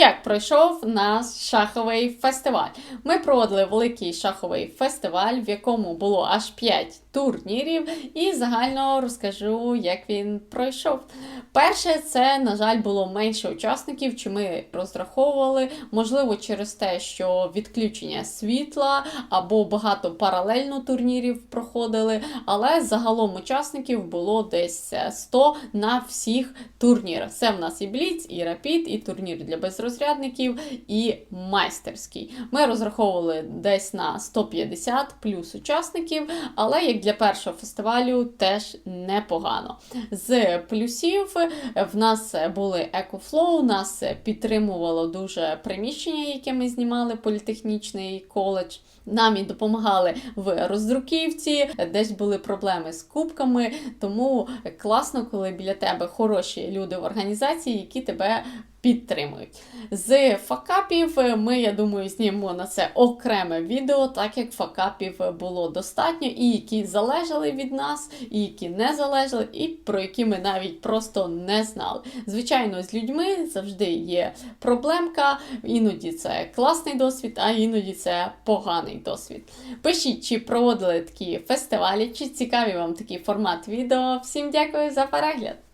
Як пройшов наш шаховий фестиваль? Ми проводили великий шаховий фестиваль, в якому було аж 5 турнірів, і загально розкажу, як він пройшов. Перше, це, на жаль, було менше учасників, чи ми розраховували, можливо, через те, що відключення світла або багато паралельно турнірів проходили, але загалом учасників було десь 100 на всіх турнірах. Це в нас і Бліц, і Рапід, і турнір для безрозрядників, і майстерський. Ми розраховували десь на 150 плюс учасників, але як для першого фестивалю теж непогано. З плюсів в нас були екофлоу, нас підтримувало дуже приміщення, яке ми знімали, політехнічний коледж. Нам і допомагали в роздруківці, десь були проблеми з кубками, тому класно, коли біля тебе хороші люди в організації, які тебе підтримують. З факапів ми, я думаю, знімемо на це окреме відео, так як факапів було достатньо, і які залежали від нас, і які не залежали, і про які ми навіть просто не знали. Звичайно, з людьми завжди є проблемка, іноді це класний досвід, а іноді це поганий досвід. Пишіть, чи проводили такі фестивалі, чи цікаві вам такий формат відео. Всім дякую за перегляд!